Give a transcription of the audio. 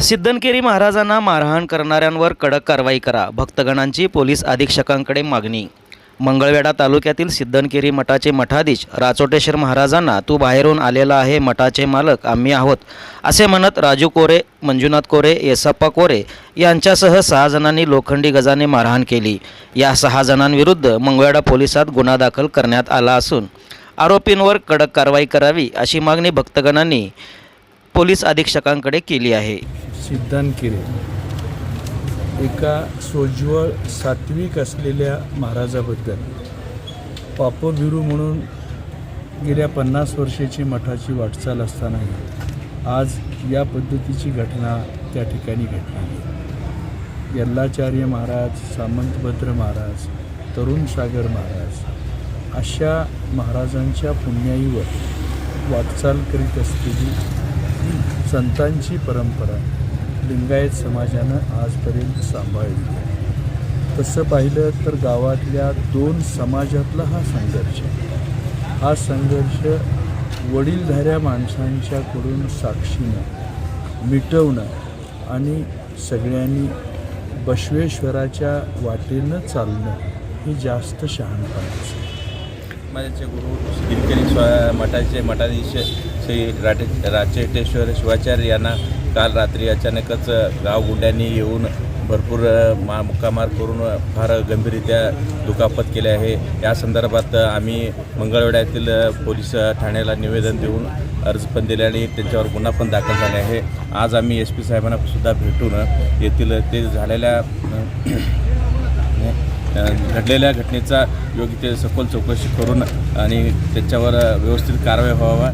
सिद्धनकेरी महाराजांना मारहाण करणाऱ्यांवर कडक कारवाई करा. भक्तगणांची पोलीस अधीक्षकांकडे मागणी. मंगळवेढा तालुक्यातील सिद्धनकेरी मठाचे मठाधीश राचोटेश्वर महाराजांना तू बाहेरून आलेला आहे मठाचे मालक आम्ही आहोत असे म्हणत राजू कोरे मंजुनाथ कोरे येसप्पा कोरे यांच्यासह सहा जणांनी लोखंडी गजाने मारहाण केली. या सहा जणांविरुद्ध मंगळवेढा पोलिसात गुन्हा दाखल करण्यात आला असून आरोपींवर कडक कारवाई करावी अशी मागणी भक्तगणांनी पोलीस अधीक्षकांकडे केली आहे. सिद्धांत किरे एका सोज्वळ सात्विक असलेल्या महाराजाबद्दल. पापभिरू म्हणून गेल्या पन्नास वर्षाची मठाची वाटचाल असतानाही आज या पद्धतीची घटना त्या ठिकाणी घडली. यल्लाचार्य महाराज सामंतभद्र महाराज तरुण सागर महाराज अशा महाराजांच्या पुण्याईवर वाटचाल करीत असलेली संतांची परंपरा लिंगायत समाजानं आजपर्यंत सांभाळली आहे. तसं पाहिलं तर गावातल्या दोन समाजातला हा संघर्ष हा संघर्ष वडीलधाऱ्या माणसांच्याकडून साक्षीनं मिटवणं आणि सगळ्यांनी बसवेश्वराच्या वाटेनं चालणं हे जास्त शहाणपणाचं माझ्याचे गुरु दिनकरी स्वा मठाचे मठाधीश श्री राटे राचेटेश्वर शिवाचार्य यांना काल रात्री अचानकच गावगुंड्यांनी येऊन भरपूर मा मुक्कामार करून फार गंभीररित्या दुखापत केले आहे. या संदर्भात आम्ही मंगळवाड्यातील पोलीस ठाण्याला निवेदन देऊन अर्ज पण दिले आणि त्यांच्यावर गुन्हा पण दाखल झाले आहे. आज आम्ही एस पी साहेबांना सुद्धा भेटून येथील ते झालेल्या घडलेल्या घटनेचा योग्य ते सखोल चौकशी करून आणि त्याच्यावर व्यवस्थित कारवाई व्हावा.